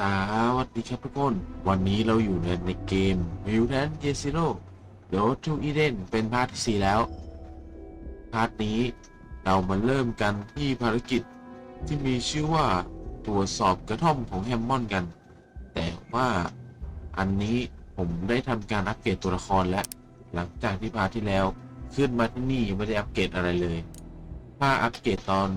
สวัสดีครับทุกคน วันนี้เราอยู่ในในเกม Mutant Year Zero Road to Eden เป็นพาร์ทที่ 4 แล้ว พาร์ทนี้เรามาเริ่มกันที่ภารกิจที่มีชื่อว่าตรวจสอบกระท่อมของแฮมมอนกัน แต่ว่าอันนี้ผมได้ทำการอัปเกรดตัวละครแล้วหลังจากที่พาร์ทที่แล้วขึ้นมาที่นี่ไม่ได้อัปเกรดอะไรเลย ถ้าอัปเกรดตอน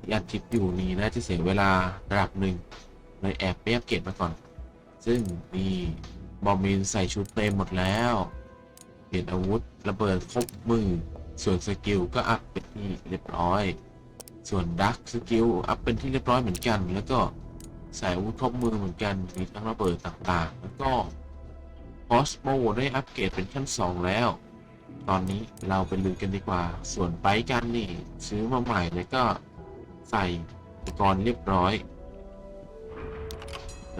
ที่อัดคลิปอยู่นี้น่าจะเสียเวลาระดับหนึ่ง เลยแอบไปอัปเกรดมาก่อน ซึ่งนี่บอมมินใส่ชุดเต็มหมดแล้ว เปลี่ยนอาวุธระเบิดครบมือ ส่วนสกิลก็อัพเป็นที่เรียบร้อย ส่วนดักสกิลอัพเป็นที่เรียบร้อยเหมือนกัน แล้วก็ใส่อาวุธครบมือเหมือนกัน มีทั้งระเบิดต่างๆ แล้วก็คอสโมได้อัปเกรดเป็นขั้น 2 แล้ว ตอนนี้เราไปลุยกันดีกว่า ส่วนไปกันนี่ ซื้อมาใหม่แล้วก็ใส่อุปกรณ์เรียบร้อย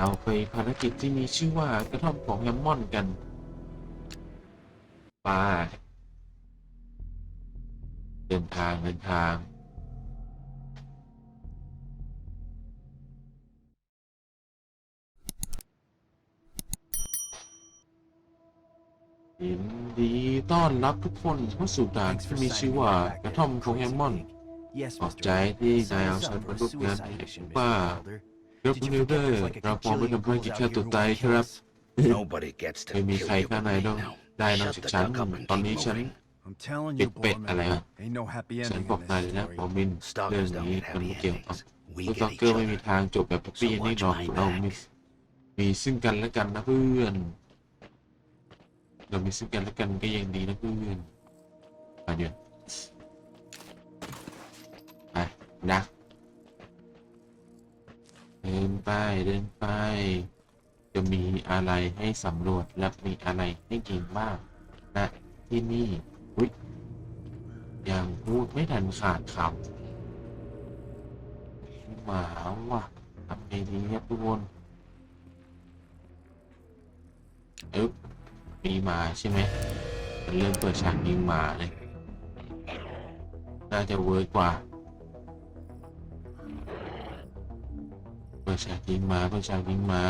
เราไปภารกิจที่มีชื่อว่ากระท่อมของแฮมมอนกันไปเดินทางเดินทาง ยินดีต้อนรับทุกคนเข้าสู่ด่านที่มีชื่อว่ากระท่อมของแฮมมอนขอบใจที่นายเอาฉันมาร่วมงานว่า เรื่องมิลเดอร์เราพร้อมไปทำภารกิจฆ่าตัวตายครับ Nobody gets ไม่ to มี kill ใคร you ข้างในต้อง now. ได้นอก Shut จาก the ฉัน duck up and ตอน keep นี้ฉัน moving. I'm telling ปิ you, ดเป็ด Borman, อะไรอะ ain't no happy ฉัน ending บอก in นายเลย this นะ story. บอมิน เรื่อง Stalkers don't นี้ get มัน happy ไม่เกี่ยวกับ endings. We ผู้ส get ตอกเกอ each ร์ไม่มี other. ทางจบแบบปี้นี่หรอก watch my เรามี back. มีซึ่งกันและกันนะเพื่อน เรามีซึ่งกันและกันก็ยังดีนะเพื่อนไปเดี๋ยวไปนะ เดินไปเดินไป จะมีอะไรให้สำรวจและมีอะไรให้กินบ้างนะที่นี่อุ้ยยังพูดไม่ทันขาดคำหมาว่ะทำไงดีครับทุกคนอึ๊บมีหมาใช่ไหมเริ่มเปิดฉากยิงหมาเลย น่าจะเวิร์กกว่า ปิดฉากยิงหมาปิดฉากยิงหมา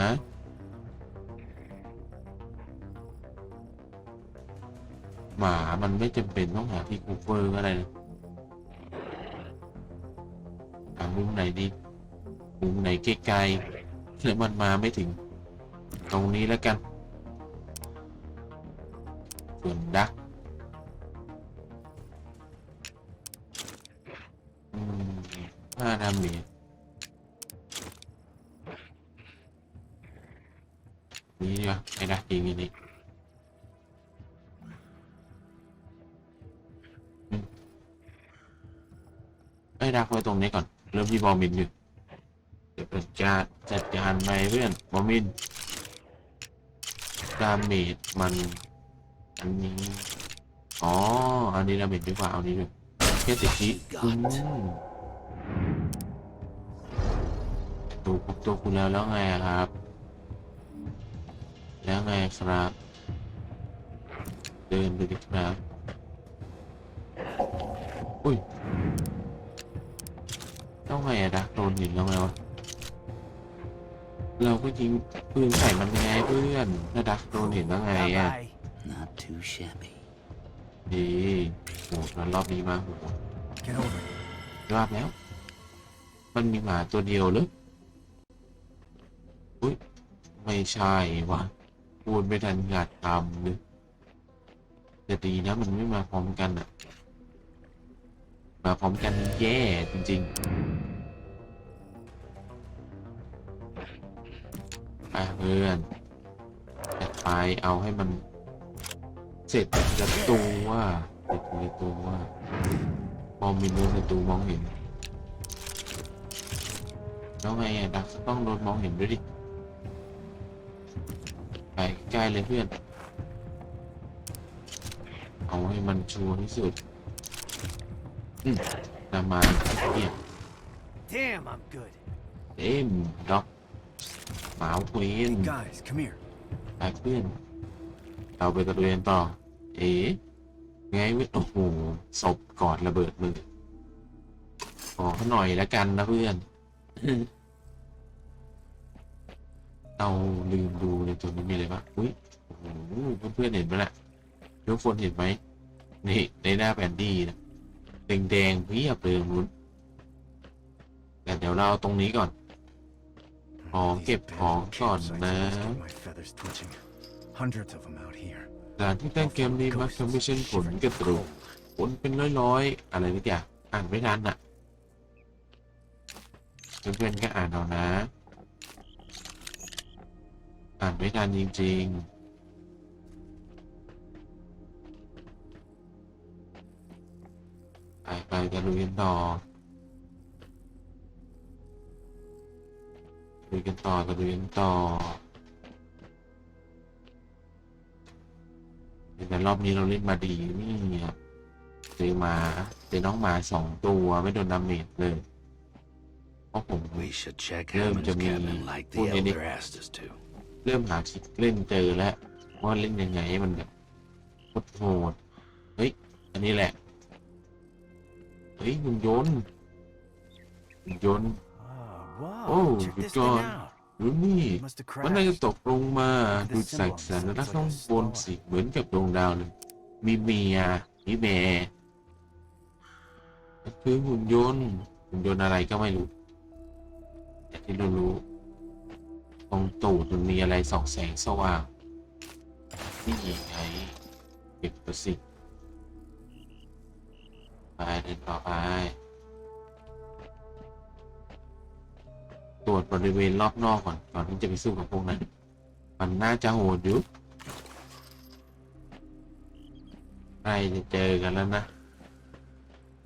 หมา มันไม่จำเป็นต้องหาที่คูเฟอร์ก็ได้นะหามุมไหนดีมุมไหนไกลๆแล้วมันมาไม่ถึง ตรงนี้แล้วกัน ส่วนดักอืมห้าดาเมจ นี่ดีกว่าไอ้ดักยิงนี้ไอ้ดักไว้ตรงนี้ก่อน เริ่มที่บอมินอยู่เดี๋ยวจัดการจัดการไปเพื่อนบอมินดาเมจมันอันนี้ อ๋อ อันนี้ดาเมจดีกว่าเอานี้ด้วยแค่ติดที่อืมตัวพบตัวคุณแล้วแล้วไงครับ แล้วไงครับ เดินไปดิครับ อุ้ยต้องไงอะดักโดนหินแล้วไงวะ เราก็ยิงปืนใส่มันยังไงเพื่อนถ้าดักโดนเห็นแล้วไงอะ Bye-bye. Not too shabby. ดีโหแล้วรอบนี้มาโห Get over. รอบแล้ว มันมีหมาตัวเดียวหรือ อุ้ย ไม่ใช่วะ พูดไม่ทันขาดคำเลยแต่ดีนะมันไม่มาพร้อมกันอะมาพร้อมกันแย่จริงๆไปเพื่อนไปเอาให้มัน เสร็จทีละตัวเสร็จทีละตัวมองมีเนื้อศัตรูมองเห็นแล้วไงดักต้องโดนมองเห็นด้วยดิ ไปใกล้เลยเพื่อน เอาให้มันชัวร์ที่สุดอืมนำมาเกียบ Damn, I'm good. เอ็มด็อกหมาควีน Guys, come here. ไปเพื่อน เราไปตะเวนต่อ เอ๋ไงเว้ยโอ้โหศพกอดระเบิดมือขอเขาหน่อยแล้วกันนะเพื่อน เราลืมดูในตัวนี้มีอะไรบ้างอุ้ยโอ้โหเพื่อนๆเห็นไหมล่ะยกฝนเห็นไหมนี่ในหน้าแผนที่นะแดงๆเพียบเลยตรงนู้นแต่เดี๋ยวเราตรงนี้ก่อนของเก็บของก่อนนะ My feathers twitching. Hundreds of them out here. การที่ตั้งเกมนี้มักทำให้ฉันผลกระตุกผลเป็นร้อยๆ อะไรนี่อย่างอ่านไม่ทันอะเพื่อนๆก็อ่านเอานะ อ่านไม่ทันจริง ๆไปไปกันลุยกันต่อลุยกันต่อกันลุยกันต่อแต่รอบนี้เราเล่นมาดีนี่ครับเจอหมาเจอน้องหมาสองตัวไม่โดนดาเมจเลยเพราะผม We should check Yeah, Hammond's Jimmy. cabin like the Put any- elder asked us to. เริ่มหาทริกเล่นเจอแล้วว่าเล่นยังไงให้มันแบบโหดๆเฮ้ย อันนี้แหละ เฮ้ยหุ่นยนต์หุ่นยนต์ Oh, whoa. Oh, check good this thing God. out. รู้นี่ It must have มันน่าจะ crashed. ตกลงมาดูจากสัญลักษณ์ข้างบนสิเหมือนกับดวงดาวเลยมีเมียมีแม่มันคือหุ่นยนต์หุ่นยนต์อะไรก็ไม่รู้แต่ที่รู้รู้ ตรงตูดมันมีอะไรสองแสงสว่าง นี่ไงเก็บไปสิไปเดินต่อไป ตรวจบริเวณรอบนอกก่อน ก่อนที่จะไปสู้กับพวกนั้น มันน่าจะโหดอยู่ใกล้จะเจอกันแล้วนะ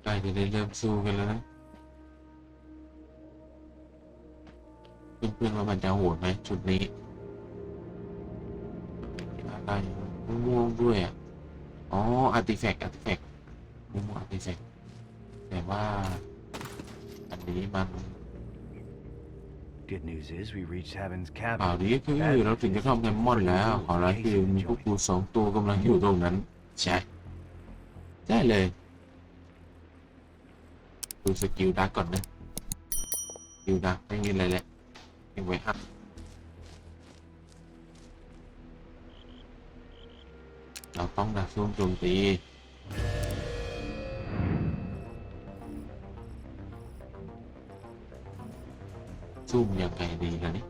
ใกล้จะได้เริ่มสู้กันแล้วนะ เพื่อนๆว่ามันจะโหดไหมชุดนี้อะไรม่วงๆด้วยอะอ๋ออาร์ติแฟกต์อาร์ติแฟกต์ม่วงๆอาร์ติแฟกต์แต่ว่า อันนี้มัน Good news is we reached Haven's ข่าว cabin. ดีก็คือเราถึงกระท่อมแกมมอนแล้วขอร้ายคือมีพวกกูสองตัวกำลังอยู่ตรงนั้นใช่ได้เลยดูสกิลดักก่อนนะสกิลดักไม่มีอะไรแหละยัง ไว้อัพเราต้องดักซุ่มโจมตีซุ่มยังไงดีล่ะนี่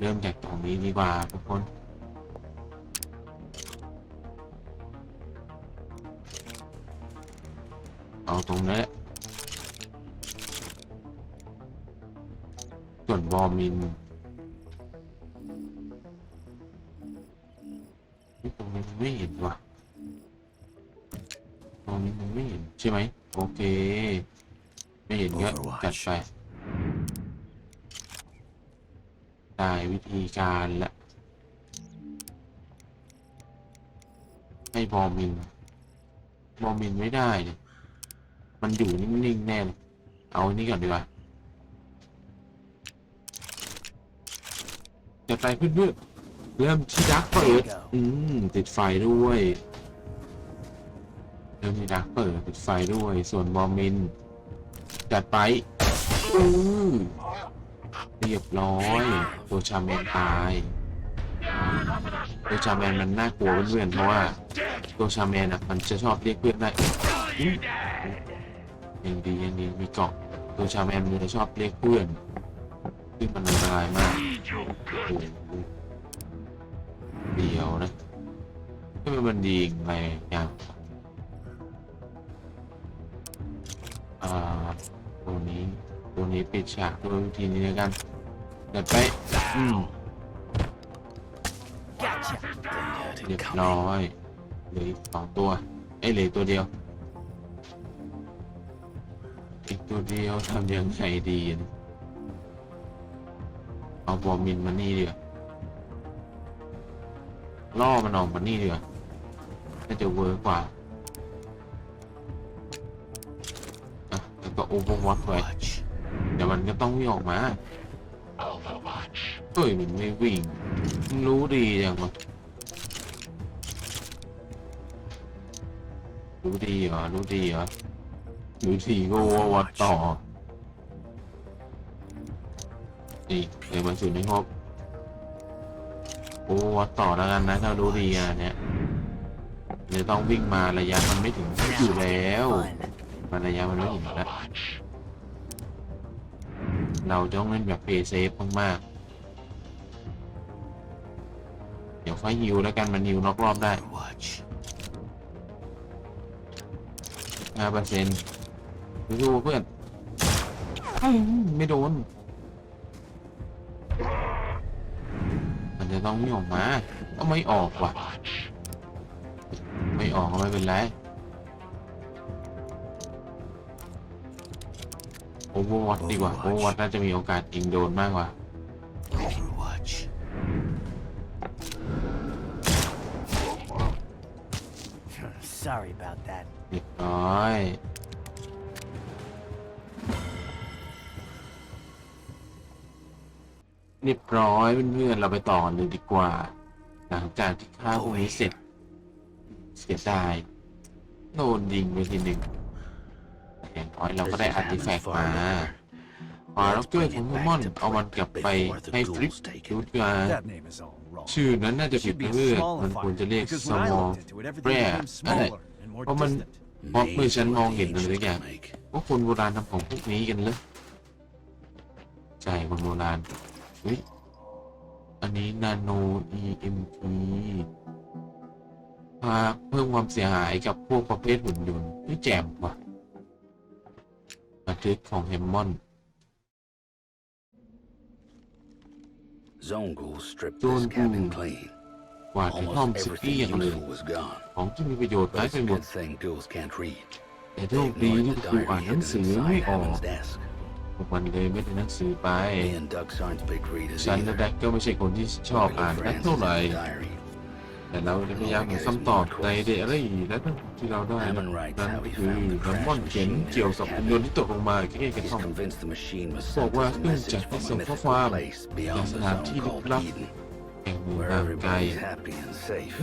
เริ่มจากตรงนี้ดีกว่าทุกคน เอาตรงนี้นแหละส่วนวอร์มินนี่ตรงนี้มันไม่เห็นว่ะตรงนี้มันไม่เห็นใช่ไหมโอเค ไม่เห็นก็จัดไปได้วิธีการละให้บอมิน บอมินไม่ได้เนี่ย มันอยู่นิ่งๆแน่เลยเอาอันนี้ก่อนดีกว่าจะไปเพื่อนๆเริ่มที่ดักเปิด อืม ติดไฟด้วย เริ่มที่ดักเปิด ติดไฟด้วย ส่วนบอมิน จัดไปอือเรียบร้อยตัวชาแมนตายตัวชาแมนมันน่ากลัวเพื่อนๆเพราะว่าตัวชาแมนอะ มันจะชอบเรียกเพื่อนได้อุ๊ ยยังดียังดีมีเกาะตัวชาแมนมันจะชอบเรียกเพื่อนซึ่งมันอันตรายมากโอ้โหเดียวนะทำไมมันดีอะไรอย่างอ่าตัวนี้ตัวนี้ปิดฉากด้วยวิธีนี้แล้วกันเดี๋ยวไปอืม Gotcha. เรียบร้อยเหลืออีกสองตัว เอ้ยเหลืออกตัวเดียว อีกตัวเดียวทำยังไงดีนะเอาบอมินมานี่ดีกว่าล่อมันออกมานี่ดีกว่าน่าจะเวิร์กกว่าอะแล้วก็โอเวอร์วอตไว้เดี๋ยวมันก็ต้องวิ่งออกมาเฮ้ยมันไม่วิ่งรู้ดีอย่างวะรู้ดีเหรอรู้ดีเหรอ อยู่ที่ก็ว่าวัดต่อนี่เดี๋ยวมันสูนย์ไม่ครบโอ้วัดต่อแล้วกันนะถ้ารู้ดีอะเนี่ยเดี๋ยวต้องวิ่งมาระยะมันไม่ถึงอยู่แล้วมันระยะมันไม่ถึงแล้วเราต้องเล่นแบบเพย์เซฟมากๆ เดี๋ยวค่อยฮิวแล้วกันมันฮิวนอกรอบได้ห้าเปอร์เซ็นต์ ดูเพื่อนอื้อหือไม่โดน มันจะต้องไม่ออกมาก็ไม่ออกว่ะ ไม่ออกก็ไม่เป็นไรโอเวอร์วัตดีกว่าโอเวอร์วัตน่าจะมีโอกาสยิงโดนมากกว่า Overwatch. Sorry about that. เรียบร้อย เรียบร้อยเพื่อนๆเราไปต่อกันเลยดีกว่า หลังจากที่ฆ่าพวกนี้เสร็จ เสียดายโดนยิงไปทีหนึ่งแต่อย่างน้อยเราก็ได้อาร์ติแฟกต์มาพอเราช่วยของมอนเอามันกลับไปให้ฟลิปดูดมา That name is all wrong. ชื่อนั้นน่าจะ It ผิด should be นะเพื่อน a มัน small ควรจะเรียก because ส when I มอ looked into it, everything rare. became smaller and more เพราะมัน distant. เพราะมือฉันมองเห็น Maybe อะไร what สักอย่าง the agents make. ว่าคนโบราณทำของพวกนี้กันเลยใช่คนโบราณ เฮ้ยอันนี้นาโน EMP พาเพิ่มความเสียหายกับพวกประเภทหุ่นยนต์ที่แจ่มว่ะบันทึกของแฮมมอน Zone ghouls stripped Zone this cabin ghoul. clean. กว่าที่ห้อม Almost สิบเกลี้ everything ยงเลย useful was gone. ของที่มีประโยชน์ But หาย it's ไป a หมด good thing ghouls can't read. แต่โช They คดี ignored ที่ the ครู diary อ่านหนัง hidden สือไม่ inside ออก Hammond's desk. พวกมันเลยไม่ได้หนังสือไป Me and Ducks aren't big readers ฉันและ either. แดกก็ไม่ใช่คนที่ชอบ We อ่าน look นัก for เท่า answers ไหร่ in the diary. แต่เราจะพยายามหาคำตอบในเดลี่และที่เราได้นะ Hammond writes นั่น how he คือ found the น้ำมอน crashed เขียน machine เกี่ยวกับ in หุ่น his ยนต์ที่ตกลงมาแค่กระ He's ท่อม convinced the machine was บอก sent ว่า as เค a รื่องจัก message รที่ from ส่ง a ข้อ mythical ความ place จาก beyond ส the ถาน zone ที่ลึก called ลับ Eden, แห่งเมือง where ห่างไกล everybody's happy and safe.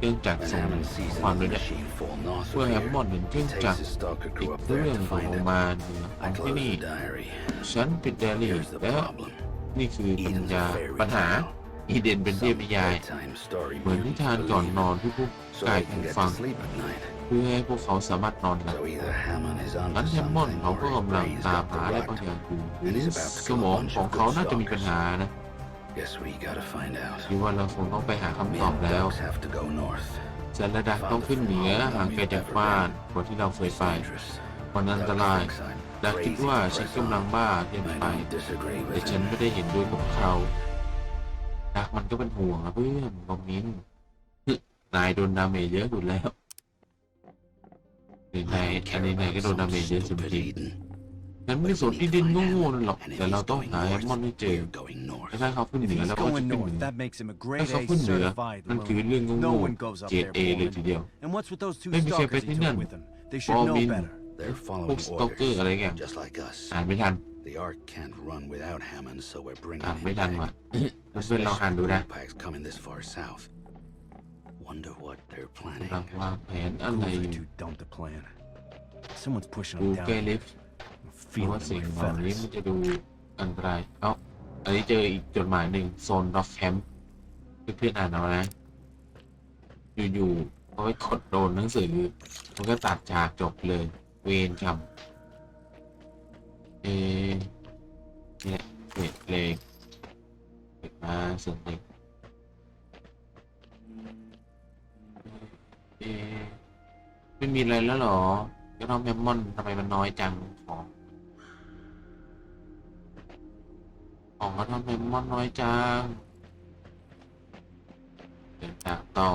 เครื่องจักร When ส่ง Hammond sees ความโด another ยเนี่ย machine fall north เมื่อ of แฮมมอน here, เห็นเครื่อง takes จักร his stalker อีก crew up เครื่ there อง to ตก find ลง it. มาเหนือขอ I งที่ close นี่ the diary. ฉันปิดเดลี่ Here's the และ problem. นี่คือปัญ Eden's ญา a fairy ปัญหา tale. อีเดนเป็นเทพ Some นิยาย bedtime story เหมือนนิ mutants ทานก่อน believe นอนที่พวก so กาย they ผู้ can get ฟัง to sleep at night. เพื่อให้พวกเขาสามารถนอนหลับ So either Hammond is งั้น onto แฮมมอน something เขาก็ or his กำลัง brain's ตาม got หา the อะไร rot. บางอย่างอยู่ห And รือ he's about to ส kill ม a อง bunch ของ of เขา good น่าจะมีปัญ stalkers. หานะ Guess we gotta find out. คิดว่าเราคงต้องไปหา Me คำตอบ and แล้ว Ducks have to go north. จันระดักต้องขึ้นเหนือห่างไกลจากบ้านกว่าที่เราเคย It's ไป dangerous. มันอันต Duck ราย thinks I'm ดักคิด crazy ว่า to ฉัน press กำลัง on. บ้าเกิน I ไป don't disagree แต่ with ฉัน him. ไม่ได้เห็นด้วยกับเขาดักมันก็เป็นห่วงนะเพื่อนบอมมินนายโดนดาเมจเยอะสุดแล้วนี่นาย I อัน care นี้นาย about ก็โดนดา some เมจเยอะสุด stupid จริง Eden. ฉันไม่สนที่ดินโง่ๆนั่นหรอก And if แต่เรา he's ต้อง going หาแฮมมอน north, ให้เจอ we're going north. ถ้าเขาขึ้น If เหนือ he's แล้วก็จะ going ขึ้น north, เหนือ that makes him a ถ้า grade เขา A ขึ้นเหนือ certified นั่นคือ loner. เรื่องโง่ No one goes up เกรด there เอเลย for ที him. เดียว And what's with those two ไม่มีใครไป stalkers he ที่นั่น took with him? They should know Bombin. better. They're พวก following สตอกเกอร์ orders, อะไรแก just like us. อ่านไม่ทัน The Ark can't run without Hammond, so we're bringing อ่าน him ไม่ทัน back. ว่ะเพื่อนเราอ่านดูนะ Packs coming this far south. Wonder what they're กำลัง planning. วางแผนอะไร Ghouls อ are ยู่ too dumb to plan. Someone's pushing ดู them ใกล้ down. ลิฟต์ I'm เพราะว่า feeling สิ่ง them เห like ล่านี้ feathers. มันจะดูอันตราย เอ้า อันนี้เจออีกจดหมายหนึ่งโซนด็อกแคมป์เพื่อนๆอ่านเอานะ อยู่ๆเขาไปกดโดนหนังสือ มันก็ตัดฉากจบเลย เวนกรรมเอเนี่ยเปิดเพลงเปิดมาเสียงเพลงเอ๊ะไม่มีอะไรแล้วเหรอก็น้องแมมมอนทำไมมันน้อยจังของ องก็ทำแมมมอนน้อยจังเดินทางต่อ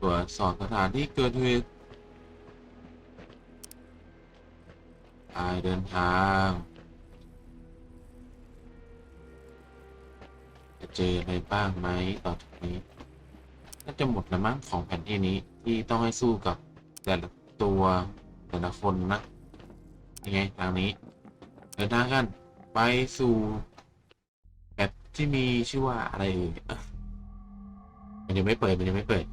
ตรวจสอบสถานที่เกิดเหตุไปเดินทางจะเจออะไรบ้างไหมต่อจากนี้น่าจะหมดแล้วมั้งของแผนที่นี้ที่ต้องให้สู้กับแต่ละตัวแต่ละคนนะยังไงทางนี้ เดินทางกัน ไปสู่ ที่มีชื่อว่าอะไร มันยังไม่เปิด มันยังไม่เปิด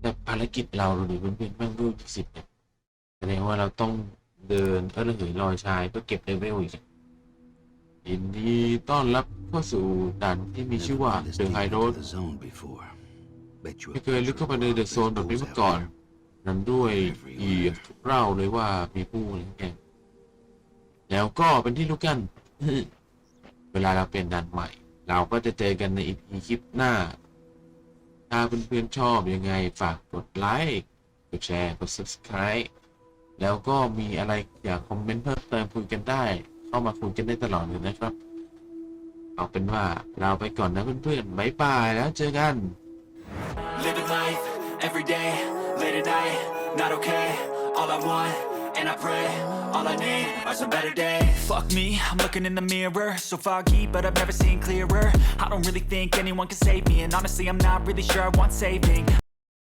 แต่ภารกิจเราดูดิเพื่อนๆแม่งรูปสิบเนี่ยแสดงว่าเราต้องเดินเออระเหยลอยชายเพื่อเก็บเลเวลอีกยินดีต้อนรับเข้าสู่ด่านที่มีชื่อว่า Never been this The deep High into Road the zone before. Bet you a ไม่เคยลึกเข้าไปในเดอะโซนแบบนี้มาก่อน นั้นด้วยอีเล่าเลยว่ามีผู้อะไรแก่แล้วก็เป็นที่รู้กัน เวลาเราเปลี่ยนด่านใหม่ เราก็จะเจอกันในอีพีคลิปหน้า ถ้าเพื่อนๆชอบยังไงฝากกดไลค์กดแชร์กด subscribe แล้วก็มีอะไรอยากคอมเมนต์เพิ่มเติมคุยกันได้ เข้ามาคุยกันได้ตลอดเลยนะครับ เอาเป็นว่าเราไปก่อนนะเพื่อนๆบ๊ายบายแล้วเจอกัน Living life, every day, late at night, not okay. All I want, and I pray, all I need are some better days. Fuck me, I'm looking in the mirror, so foggy, but I've never seen clearer. I don't really think anyone can save me, and honestly, I'm not really sure I want saving.